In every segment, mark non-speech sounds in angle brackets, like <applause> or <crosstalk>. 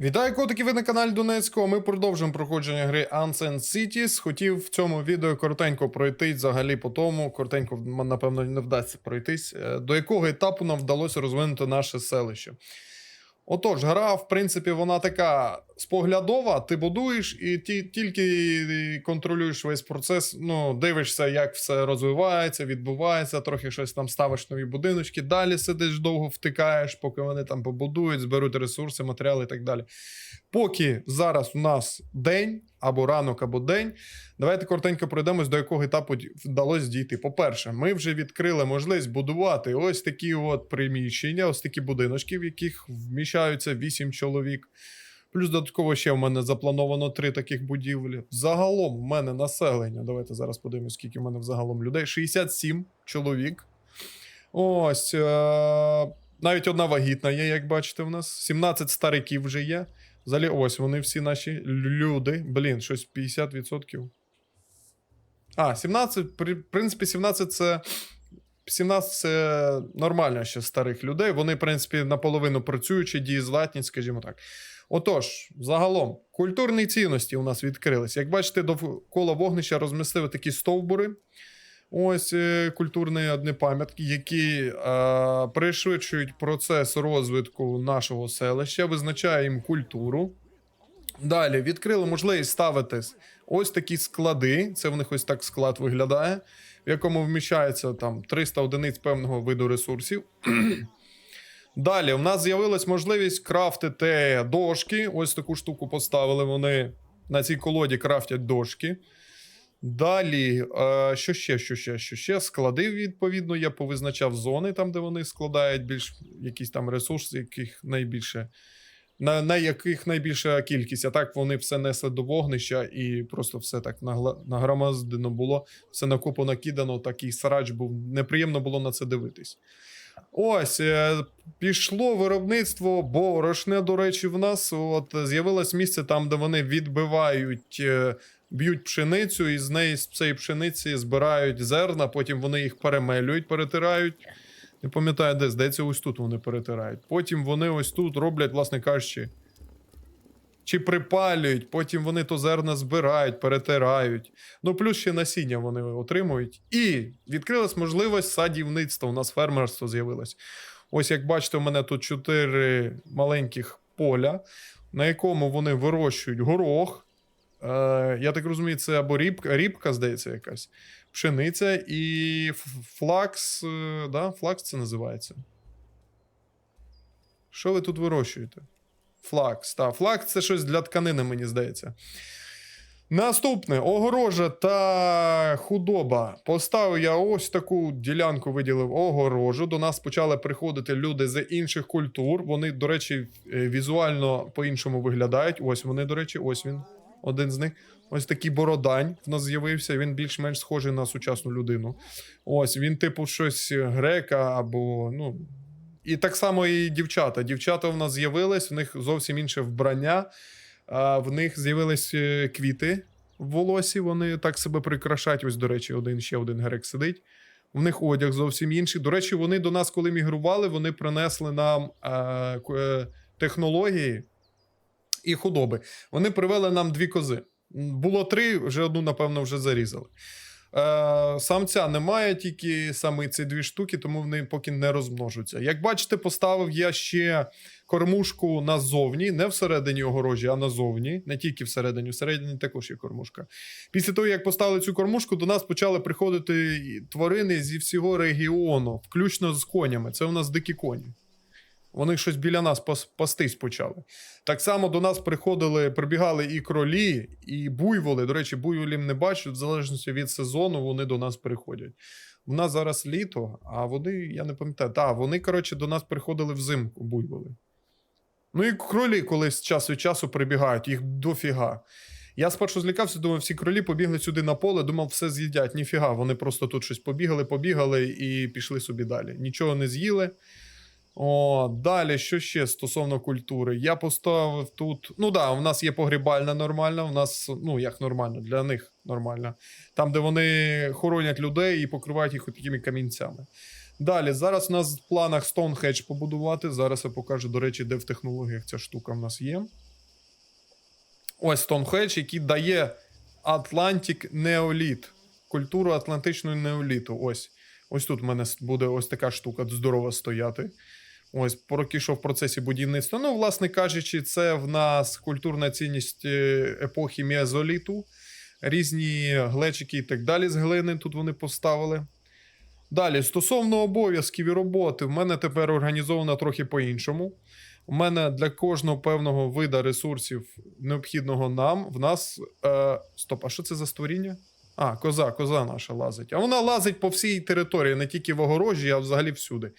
Вітаю котики, ви на каналі Донецького. Ми продовжуємо проходження гри Ancient Cities. Хотів в цьому відео коротенько пройтись взагалі по тому. Коротенько, напевно, не вдасться пройтись. е, До якого етапу нам вдалося розвинути наше селище. Отож, гра, в принципі, вона така споглядова. Ти будуєш і ті, тільки контролюєш весь процес. Ну, дивишся, як все розвивається, відбувається, трохи щось там ставиш нові будиночки. Далі сидиш довго втикаєш, поки вони там побудують, зберуть ресурси, матеріали і так далі. Поки зараз у нас день, або ранок, або день. Давайте коротенько пройдемось, до якого етапу вдалося дійти. По-перше, ми вже відкрили можливість будувати ось такі от приміщення, ось такі будиночки, в яких вміщаються 8 чоловік. Плюс додатково ще в мене заплановано три таких будівлі. Загалом в мене населення. Давайте зараз подивимось, скільки в мене взагалом людей. 67 чоловік. Ось. Е- навіть одна вагітна є, як бачите, в нас. 17 стариків вже є. Взагалі, ось вони всі наші люди. Блін, щось 50%. А, 17, при- в принципі, 17 це. 17 це нормально ще старих людей. Вони, в принципі, наполовину працюючі, дієздатні, скажімо так. Отож, загалом, культурні цінності у нас відкрились. Як бачите, довкола вогнища розмістили такі стовбури. Ось е, культурні одні пам'ятки, які е, пришвидшують процес розвитку нашого селища, визначає їм культуру. Далі відкрили можливість ставити ось такі склади. Це в них ось так склад виглядає, в якому вміщається там 300 одиниць певного виду ресурсів. <clears throat> Далі у нас з'явилась можливість крафтити дошки. Ось таку штуку поставили вони на цій колоді крафтять дошки. Далі, що ще, що ще, що ще? Склади, відповідно, я повизначав зони, там, де вони складають більш якісь там ресурси, яких найбільше. На, на яких найбільша кількість, а так вони все несли до вогнища і просто все так нагромаздено було, все на купу накидано, такий сарач був. Неприємно було на це дивитись. Ось, е, пішло виробництво борошне, до речі, в нас. От з'явилось місце там, де вони відбивають, е, б'ють пшеницю, і з неї з цієї пшениці збирають зерна, потім вони їх перемелюють, перетирають. Не пам'ятаю, де, здається, ось тут вони перетирають. Потім вони ось тут роблять, власне кажучи, чи припалюють, потім вони то зерна збирають, перетирають. Ну, плюс ще насіння вони отримують. І відкрилась можливість садівництва. У нас фермерство з'явилось. Ось як бачите, у мене тут чотири маленьких поля, на якому вони вирощують горох. Е, я так розумію, це або рібка, рібка, здається, якась, пшениця і флакс. е, Да? Флакс це називається. Що ви тут вирощуєте? Флакс. Так, флакс це щось для тканини, мені здається. Наступне огорожа та худоба. Поставив я ось таку ділянку, виділив огорожу. До нас почали приходити люди з інших культур. Вони, до речі, е, візуально по-іншому виглядають. Ось вони, до речі, ось він, один з них. Ось такий бородань в нас з'явився. Він більш-менш схожий на сучасну людину. Ось він, типу, щось грека або. ну... І так само і дівчата. Дівчата в нас з'явились, в них зовсім інше вбрання. В них з'явились е, квіти в волосі, вони так себе прикрашають. Ось, до речі, один ще один грек сидить. В них одяг зовсім інший. До речі, вони до нас, коли мігрували, вони принесли нам е, е, технології і худоби. Вони привели нам дві кози. Було три, вже одну, напевно, вже зарізали. Е, самця немає, тільки саме ці дві штуки, тому вони поки не розмножуються. Як бачите, поставив я ще кормушку назовні, не всередині огорожі, а назовні, не тільки всередині, всередині також є кормушка. Після того, як поставили цю кормушку, до нас почали приходити тварини зі всього регіону, включно з конями. Це у нас дикі коні. Вони щось біля нас пас- пастись почали. Так само до нас приходили, прибігали і кролі, і буйволи. До речі, буйволів не бачу, в залежності від сезону вони до нас приходять. У нас зараз літо, а вони, я не пам'ятаю, так, вони, коротше, до нас приходили взимку, буйволи. Ну і кролі колись час від часу прибігають, їх дофіга. Я спершу злякався, думав, всі кролі побігли сюди на поле, думав, все з'їдять. Ніфіга, вони просто тут щось побігали, побігали і пішли собі далі. Нічого не з'їли. О, далі, що ще стосовно культури? Я поставив тут. Ну да, у нас є погрібальна нормальна. У нас, ну як нормально, для них нормально. Там, де вони хоронять людей і покривають їх такими камінцями. Далі, зараз у нас в планах Stonehenge побудувати. Зараз я покажу, до речі, де в технологіях ця штука в нас є. Ось Стоунхедж, який дає Атлантик Неоліт. Культуру Атлантичного неоліту. Ось. Ось тут в мене буде ось така штука здорова стояти. Ось, поки що в процесі будівництва. Ну, власне кажучи, це в нас культурна цінність е, епохи мезоліту. Різні глечики і так далі з глини тут вони поставили. Далі, стосовно обов'язків і роботи, в мене тепер організовано трохи по-іншому. У мене для кожного певного вида ресурсів, необхідного нам, в нас. Е, стоп, а що це за створіння? А, коза, коза наша лазить. А вона лазить по всій території, не тільки в огорожі, а взагалі всюди.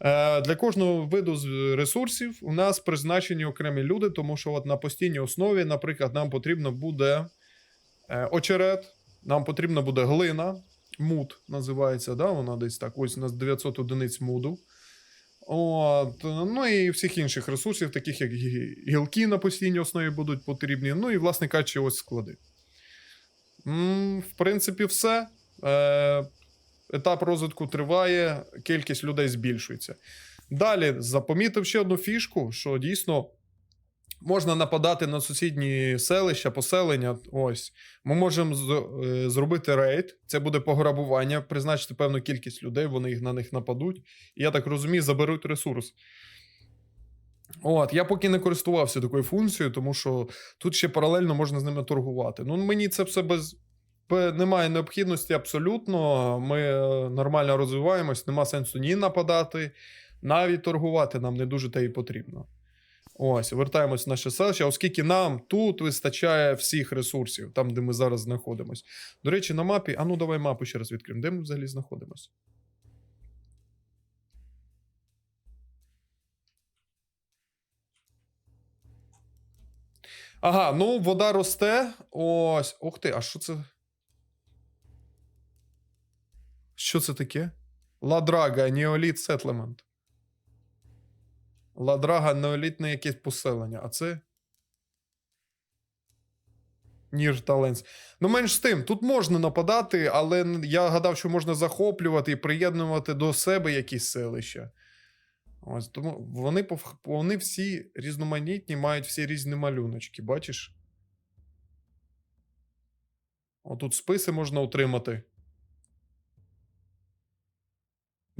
Е, для кожного виду з ресурсів у нас призначені окремі люди, тому що от на постійній основі, наприклад, нам потрібно буде е, очерет, нам потрібна буде глина, муд називається, да? вона десь так. Ось у нас 900 одиниць муду. От, ну і всіх інших ресурсів, таких як гілки на постійній основі будуть потрібні. Ну і, власне кажучи, ось склади. М, в принципі, все. Е, етап розвитку триває, кількість людей збільшується. Далі запомітив ще одну фішку, що дійсно можна нападати на сусідні селища, поселення. Ось. Ми можемо е, зробити рейд. Це буде пограбування, призначити певну кількість людей, вони їх на них нападуть. І я так розумію, заберуть ресурс. От, я поки не користувався такою функцією, тому що тут ще паралельно можна з ними торгувати. Ну, мені це все без. Немає необхідності абсолютно. Ми е, нормально розвиваємось, нема сенсу ні нападати, навіть торгувати нам не дуже те і потрібно. Ось, вертаємось в наше селище, оскільки нам тут вистачає всіх ресурсів, там, де ми зараз знаходимось. До речі, на мапі, а ну давай мапу ще раз відкриємо. Де ми взагалі знаходимося? Ага, ну вода росте. Ось. Ух ти, а що це? Що це таке? Ладрага, Неоліт Сетлемент. Ладрага, неолітне якесь поселення. А це. Ніж Таленс. Ну, менш з тим, тут можна нападати, але я гадав, що можна захоплювати і приєднувати до себе якісь селища. Ось тому вони, вони всі різноманітні, мають всі різні малюночки, бачиш? Отут списи можна отримати.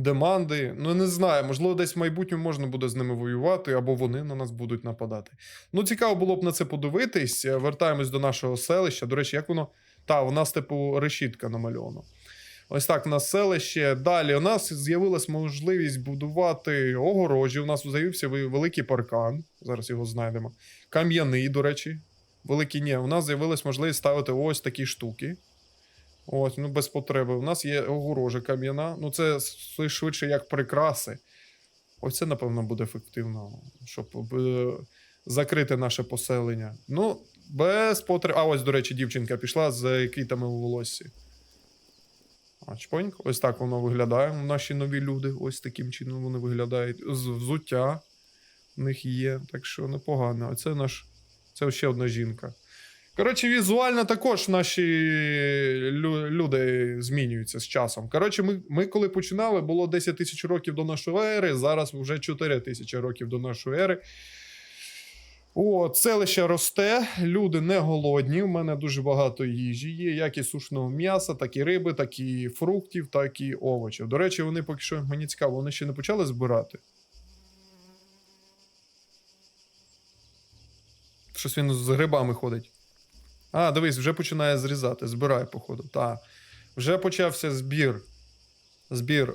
Деманди. Ну, не знаю, можливо, десь в майбутньому можна буде з ними воювати, або вони на нас будуть нападати. Ну, цікаво було б на це подивитись. Е, Вертаємось до нашого селища. До речі, як воно. Та, у нас, типу, решітка намальована. Ось так, у нас селище. Далі у нас з'явилась можливість будувати огорожі. У нас з'явився великий паркан. Зараз його знайдемо. Кам'яний, до речі. Великий ні. У нас з'явилась можливість ставити ось такі штуки. Ось, ну без потреби. У нас є огорожа кам'яна. Ну, це швидше як прикраси. Ось це, напевно, буде ефективно, щоб е, закрити наше поселення. Ну, без потреби. А ось, до речі, дівчинка пішла з квітами у волоссі. А, чпоньк. Ось так воно виглядає. Наші нові люди. Ось таким чином вони виглядають. З взуття в них є. Так що непогано. А це наш. Це ще одна жінка. Коротше, візуально також наші люди змінюються з часом. Коротше, ми, ми коли починали, було 10 тисяч років до нашої ери, зараз вже 4 тисячі років до нашої ери. О, селище росте, люди не голодні. У мене дуже багато їжі є, як і сушного м'яса, так і риби, так і фруктів, так і овочів. До речі, вони поки що мені цікаво, вони ще не почали збирати. Щось він з грибами ходить. А, дивись, вже починає зрізати, збирає, походу. Так. Вже почався збір. Збір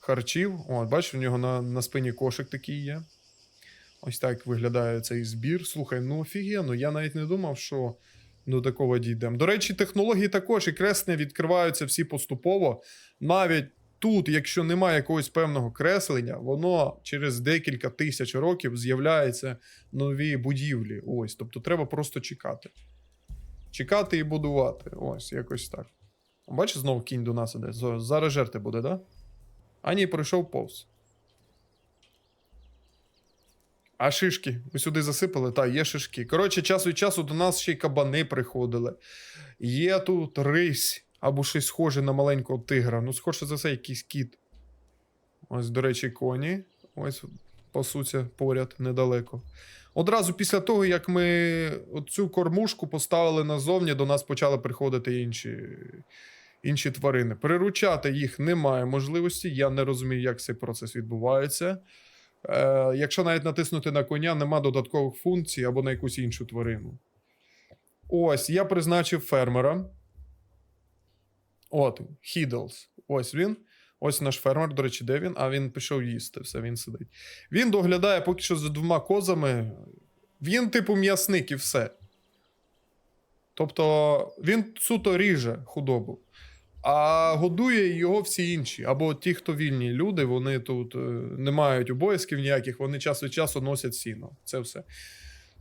харчів. О, бачиш, у нього на, на спині кошик такий є. Ось так виглядає цей збір. Слухай, ну офігенно, я навіть не думав, що до такого дійдемо. До речі, технології також і креслення відкриваються всі поступово. Навіть тут, якщо немає якогось певного креслення, воно через декілька тисяч років з'являється нові будівлі. Ось, тобто треба просто чекати. Чекати і будувати. Ось, якось так. Бачиш, знову кінь до нас іде. Зараз жерти буде, да? А ні, пройшов повз. А шишки? Ви сюди засипали? Та, є шишки. Коротше, час від часу до нас ще й кабани приходили. Є тут рись або щось схоже на маленького тигра. Ну, схоже за це якийсь кіт. Ось, до речі, коні. Ось по суті, поряд недалеко. Одразу після того, як ми цю кормушку поставили назовні, до нас почали приходити інші, інші тварини. Приручати їх немає можливості. Я не розумію, як цей процес відбувається. Е, якщо навіть натиснути на коня, нема додаткових функцій або на якусь іншу тварину. Ось, я призначив фермера. От, Хідлс. Ось він. Ось наш фермер, до речі, де він? А він пішов їсти, все, він сидить. Він доглядає поки що за двома козами. Він, типу, м'ясник і все. Тобто, він суто ріже худобу. А годує його всі інші. Або ті, хто вільні люди, вони тут е, не мають обов'язків ніяких, вони час від часу носять сіно. Це все.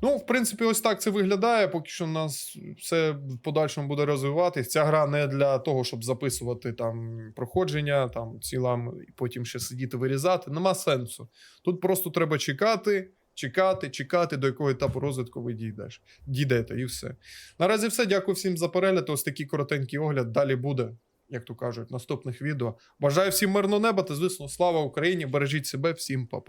Ну, в принципі, ось так це виглядає. Поки що у нас все в подальшому буде розвиватись. Ця гра не для того, щоб записувати там проходження, там цілам, і потім ще сидіти вирізати. Нема сенсу. Тут просто треба чекати, чекати, чекати, до якого етапу розвитку ви дійдеш. Дійдете, і все. Наразі все. Дякую всім за перегляд. Ось такий коротенький огляд. Далі буде, як то кажуть, наступних відео. Бажаю всім мирного неба та, звісно, слава Україні! Бережіть себе, всім па-па.